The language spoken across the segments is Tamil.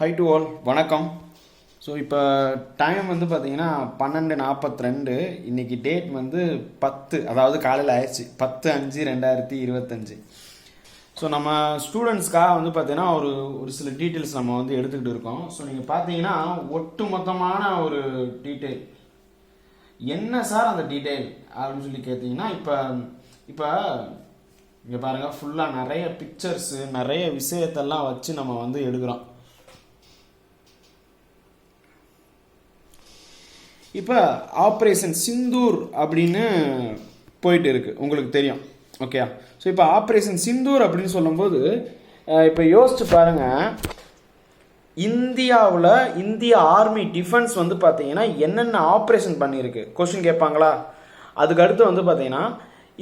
ஹை டு ஆல் வணக்கம். ஸோ இப்போ டைம் வந்து பார்த்தீங்கன்னா பன்னெண்டு நாற்பத்தி ரெண்டு இன்றைக்கி டேட் வந்து பத்து அதாவது காலையில் ஆயிடுச்சு. பத்து அஞ்சு ரெண்டாயிரத்தி இருபத்தஞ்சு. ஸோ நம்ம ஸ்டூடெண்ட்ஸ்க்காக வந்து பார்த்தீங்கன்னா ஒரு ஒரு சில டீட்டெயில்ஸ் நம்ம வந்து எடுத்துக்கிட்டு இருக்கோம். ஸோ நீங்கள் பார்த்தீங்கன்னா ஒட்டு மொத்தமான ஒரு டீட்டெயில் என்ன சார் அந்த டீட்டெயில் அப்படின்னு சொல்லி கேட்டிங்கன்னா இப்போ இப்போ இங்கே பாருங்கள் ஃபுல்லாக நிறைய பிக்சர்ஸு நிறைய விஷயத்தெல்லாம் வச்சு நம்ம வந்து எடுக்கிறோம். இப்போ ஆப்ரேஷன் சிந்தூர் அப்படின்னு போயிட்டு இருக்கு. உங்களுக்கு தெரியும். ஓகே ஸோ இப்போ ஆப்ரேஷன் சிந்தூர் அப்படின்னு சொல்லும்போது இப்போ யோசிச்சு பாருங்க. இந்தியாவில் இந்திய ஆர்மி டிஃபென்ஸ் வந்து பார்த்தீங்கன்னா என்னென்ன ஆப்ரேஷன் பண்ணியிருக்கு? கொஷின் கேட்பாங்களா? அதுக்கு அடுத்து வந்து பார்த்தீங்கன்னா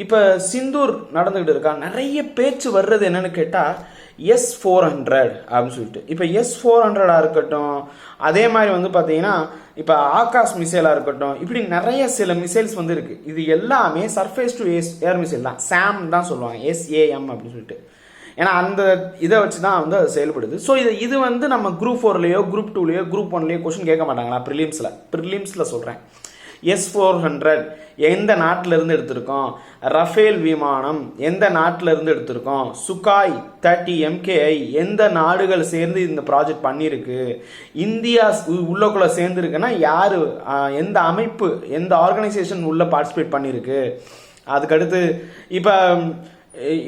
இப்போ சிந்தூர் நடந்துக்கிட்டு இருக்கா? நிறைய பேச்சு வர்றது என்னன்னு கேட்டால் எஸ் ஃபோர் ஹண்ட்ரட் அப்படின்னு சொல்லிட்டு. இப்போ எஸ் ஃபோர் ஹண்ட்ரடாக இருக்கட்டும் அதே மாதிரி வந்து பார்த்தீங்கன்னா இப்போ ஆகாஷ் மிசைலாக இருக்கட்டும் இப்படி நிறைய சில மிசைல்ஸ் வந்து இருக்குது இது எல்லாமே surface to ace air missile தான். சாம் தான் சொல்லுவாங்க. எஸ்ஏஎம் அப்படின்னு சொல்லிட்டு. ஏன்னா அந்த இதை வச்சு தான் வந்து அது செயல்படுது. ஸோ இது இது வந்து நம்ம குரூப் ஃபோர்லேயோ குரூப் டூலேயோ குரூப் ஒன்லேயோ கொஷின் கேட்க மாட்டாங்களா? ப்ரிலிம்ஸில் ப்ரிலிம்ஸில் சொல்கிறேன் எஸ் ஃபோர் ஹண்ட்ரட் எந்த நாட்டிலிருந்து எடுத்திருக்கோம்? ரஃபேல் விமானம் எந்த நாட்டிலிருந்து எடுத்திருக்கோம்? சுகாய் தேர்ட்டி எம்கேஐ எந்த நாடுகள் சேர்ந்து இந்த ப்ராஜெக்ட் பண்ணியிருக்கு? இந்தியா உள்ளக்குள்ளே சேர்ந்துருக்குன்னா யார் எந்த அமைப்பு எந்த ஆர்கனைசேஷன் உள்ளே பார்ட்டிசிபேட் பண்ணியிருக்கு? அதுக்கடுத்து இப்போ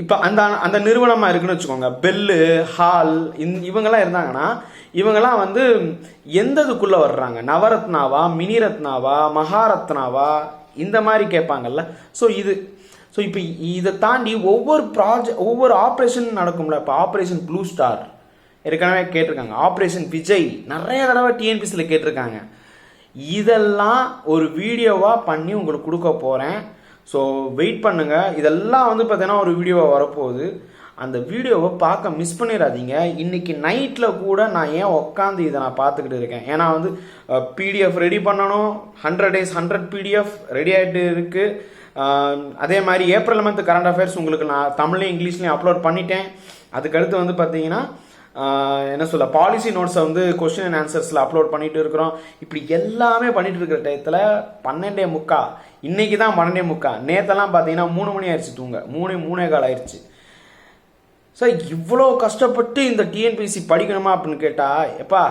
இப்போ அந்த அந்த நிறுவனமாக இருக்குன்னு வச்சுக்கோங்க. பெல்லு ஹால் இந் இவங்கெல்லாம் இருந்தாங்கன்னா இவங்கெல்லாம் வந்து எந்த இதுக்குள்ளே வர்றாங்க? நவரத்னாவா மினிரத்னாவா மகாரத்னாவா? இந்த மாதிரி கேட்பாங்கல்ல. ஸோ இது ஸோ இப்போ இதை தாண்டி ஒவ்வொரு ப்ராஜெக்ட் ஒவ்வொரு ஆப்ரேஷன் நடக்கும்ல. இப்போ ஆப்ரேஷன் ப்ளூ ஸ்டார் ஏற்கனவே கேட்டிருக்காங்க. ஆப்ரேஷன் விஜய் நிறைய தடவை டிஎன்பிசியில் கேட்டிருக்காங்க. இதெல்லாம் ஒரு வீடியோவாக பண்ணி உங்களுக்கு கொடுக்க போகிறேன் ஸோ வெயிட் பண்ணுங்கள் இதெல்லாம் வந்து பார்த்தீங்கன்னா ஒரு வீடியோவாக வரப்போகுது. அந்த வீடியோவை பார்க்க மிஸ் பண்ணிடாதீங்க இன்னைக்கு நைட்டில் கூட நான் ஏன் உட்காந்து இதை நான் பார்த்துக்கிட்டு இருக்கேன்? ஏன்னா வந்து பிடிஎஃப் ரெடி பண்ணணும். Hundred days hundred PDF ready ஆகிட்டு இருக்குது அதே மாதிரி ஏப்ரல் மந்த் கரண்ட் அஃபேர்ஸ் உங்களுக்கு நான் தமிழ்லையும் இங்கிலீஷ்லையும் அப்லோட் பண்ணிட்டேன். அதுக்கடுத்து வந்து பார்த்தீங்கன்னா என்ன சொல்ல பாலிசி நோட்ஸை வந்து கொஸ்டின் அண்ட் ஆன்சர்ஸில் அப்லோட் பண்ணிட்டு இருக்கிறோம். இப்படி எல்லாமே பண்ணிட்டு இருக்கிற டயத்தில் பன்னெண்டே முக்கா இன்னைக்கு தான் பன்னெண்டே முக்கா. நேத்தெல்லாம் பார்த்தீங்கன்னா மூணு மணி ஆயிடுச்சு தூங்க. மூணு மூணே கால் ஆயிடுச்சு. சார் இவ்வளோ கஷ்டப்பட்டு இந்த டிஎன்பிசி படிக்கணுமா அப்படின்னு கேட்டால் எப்பா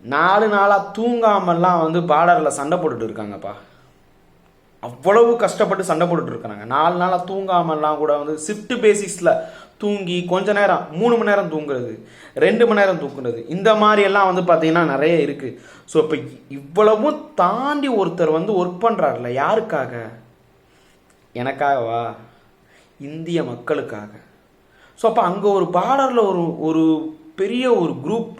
நாலு நாளாக தூங்காமல்லாம் வந்து பார்டரில் சண்டை போட்டுட்டு இருக்காங்கப்பா. அவ்வளவு கஷ்டப்பட்டு சண்டை போட்டுட்டு இருக்காங்க நாலு நாளாக தூங்காமல்லாம் கூட வந்து ஷிஃப்ட் பேசிஸில் தூங்கி கொஞ்ச நேரம் மூணு மணி நேரம் தூங்குறது ரெண்டு மணி நேரம் தூங்குறது இந்த மாதிரி எல்லாம் வந்து பார்த்தீங்கன்னா நிறைய இருக்குது ஸோ இப்போ இவ்வளவும் தாண்டி ஒருத்தர் வந்து ஒர்க் பண்ணுறாருல யாருக்காக? எனக்காகவா? இந்திய மக்களுக்காக. ஸோ அப்போ அங்கே ஒரு பார்டரில் ஒரு ஒரு பெரிய ஒரு குரூப்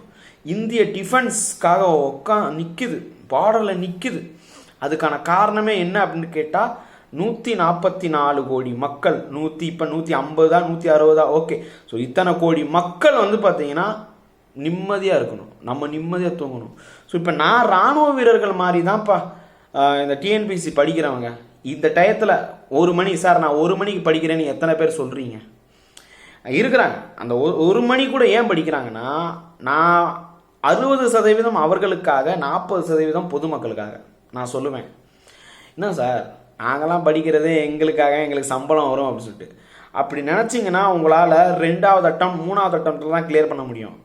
இந்திய டிஃபென்ஸ்க்காக உட்கா நிற்குது பார்டரில் நிற்குது அதுக்கான காரணமே என்ன அப்படின்னு கேட்டால் நூற்றி நாற்பத்தி நாலு கோடி மக்கள் நூற்றி இப்போ நூற்றி ஐம்பதா நூற்றி அறுபதா ஓகே ஸோ இத்தனை கோடி மக்கள் வந்து பார்த்தீங்கன்னா நிம்மதியாக இருக்கணும். நம்ம நிம்மதியாக தூங்கணும். ஸோ இப்போ நான் இராணுவ வீரர்கள் மாதிரி தான்ப்பா இந்த டிஎன்பிசி படிக்கிறவங்க. இந்த டயத்தில் ஒரு மணி சார் நான் ஒரு மணிக்கு படிக்கிறேன்னு எத்தனை பேர் சொல்கிறீங்க இருக்கிறாங்க. அந்த ஒரு மணி கூட ஏன் படிக்கிறாங்கன்னா நான் அறுபது சதவீதம் அவர்களுக்காக நாற்பது சதவீதம் பொதுமக்களுக்காக. நான் சொல்லுவேன். என்ன சார்? நாங்களாம் படிக்கிறதே எங்களுக்காக எங்களுக்கு சம்பளம் வரும் அப்படின்னு சொல்லிட்டு. அப்படி நினச்சிங்கன்னா உங்களால் ரெண்டாவது அட்டம் மூணாவது அட்டம்ல தான் கிளியர் பண்ண முடியும்.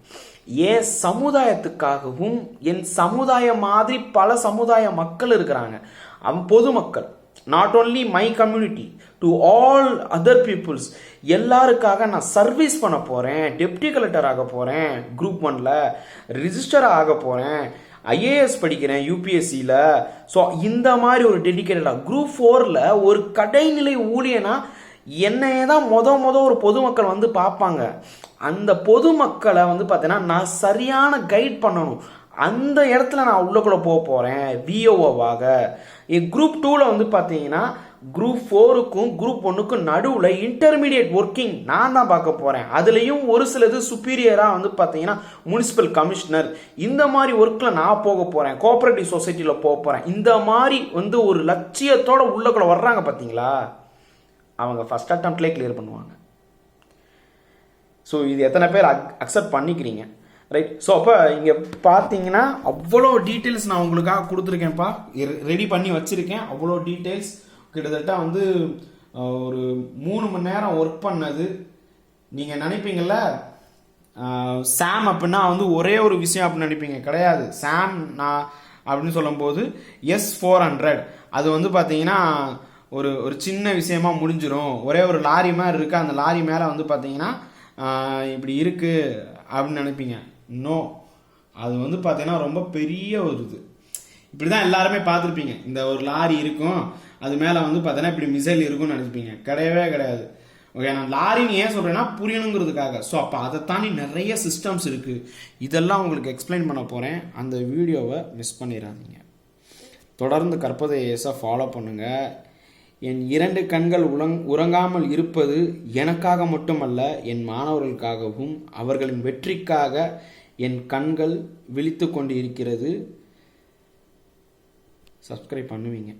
ஏன் சமுதாயத்துக்காகவும் என் சமுதாயம் மாதிரி பல சமுதாய மக்கள் இருக்கிறாங்க. அவன் பொதுமக்கள் not only my community to all other peoples எல்லாருக்காக நான் சர்வீஸ் பண்ண போகிறேன் டெப்டி கலெக்டர் ஆக போகிறேன் குரூப் ஒனில் ரிஜிஸ்டர் ஆக போகிறேன் ஐஏஎஸ் படிக்கிறேன் யூபிஎஸ்சியில் ஸோ இந்த மாதிரி ஒரு டெடிக்கேட்டடாக குரூப் ஃபோரில் ஒரு கடைநிலை ஊழியனா என்னையே தான் மொத மொத ஒரு பொதுமக்கள் வந்து பார்ப்பாங்க. அந்த பொதுமக்களை வந்து பார்த்தீங்கன்னா நான் சரியான கைட் பண்ணணும். அந்த இடத்துல நான் உள்ளக்குள்ளே போக போகிறேன் விஓஓவாக என் குரூப் டூவில் வந்து பார்த்தீங்கன்னா குரூப் ஃபோருக்கும் குரூப் ஒன்றுக்கும் நடுவில் இன்டர்மீடியட் ஒர்க்கிங் நான் தான் பார்க்க போகிறேன் அதுலேயும் ஒரு சிலது சுப்பீரியராக வந்து பார்த்தீங்கன்னா முனிசிபல் கமிஷனர் இந்த மாதிரி ஒர்க்கில் நான் போக போகிறேன் கோஆப்ரேட்டிவ் சொசைட்டியில் போக போகிறேன் இந்த மாதிரி வந்து ஒரு லட்சியத்தோட உள்ளக்குள்ளே வர்றாங்க பார்த்தீங்களா அவங்க ஃபஸ்ட் அட்டம்ப்ட்லேயே கிளியர் பண்ணுவாங்க. ஸோ இது எத்தனை பேர் அக் அக்செப்ட் பண்ணிக்கிறீங்க? ரைட் ஸோ அப்போ இங்கே பார்த்தீங்கன்னா அவ்வளோ டீட்டெயில்ஸ் நான் உங்களுக்காக கொடுத்துருக்கேன்ப்பா. ரெடி பண்ணி வச்சுருக்கேன். அவ்வளோ டீட்டெயில்ஸ் கிட்டத்தட்ட வந்து ஒரு மூணு மணி நேரம் ஒர்க் பண்ணது. நீங்கள் நினைப்பீங்கள்ல சாம் அப்படின்னா வந்து ஒரே ஒரு விஷயம் அப்படின்னு நினைப்பீங்க. கிடையாது. சாம் நான் அப்படின்னு சொல்லும்போது எஸ் ஃபோர் ஹண்ட்ரட் அது வந்து பார்த்தீங்கன்னா ஒரு ஒரு சின்ன விஷயமா முடிஞ்சிடும் ஒரே ஒரு லாரி மாதிரி இருக்குது அந்த லாரி மேலே வந்து பார்த்தீங்கன்னா இப்படி இருக்குது அப்படின்னு நினைப்பீங்க. நோ அது வந்து பார்த்தீங்கன்னா ரொம்ப பெரிய ஒரு இது. இப்படி தான் எல்லாருமே பார்த்துருப்பீங்க. இந்த ஒரு லாரி இருக்கும். அது மேலே வந்து பார்த்தீங்கன்னா இப்படி மிசைல் இருக்கும்னு நினச்சிப்பீங்க. கிடையவே கிடையாது. ஓகே நான் லாரின்னு ஏன் சொல்கிறேன்னா புரியணுங்கிறதுக்காக. ஸோ அப்போ அதை தாண்டி நிறைய சிஸ்டம்ஸ் இருக்குது இதெல்லாம் உங்களுக்கு எக்ஸ்பிளைன் பண்ண போகிறேன் அந்த வீடியோவை மிஸ் பண்ணிடாதீங்க. தொடர்ந்து கற்பதை ஏசா ஃபாலோ பண்ணுங்கள் என் இரண்டு கண்கள் உலங் உறங்காமல் இருப்பது எனக்காக மட்டுமல்ல என் மாணவர்களுக்காகவும் அவர்களின் வெற்றிக்காக என் கண்கள் விழித்து கொண்டு இருக்கிறது சப்ஸ்கிரைப் பண்ணுவீங்க.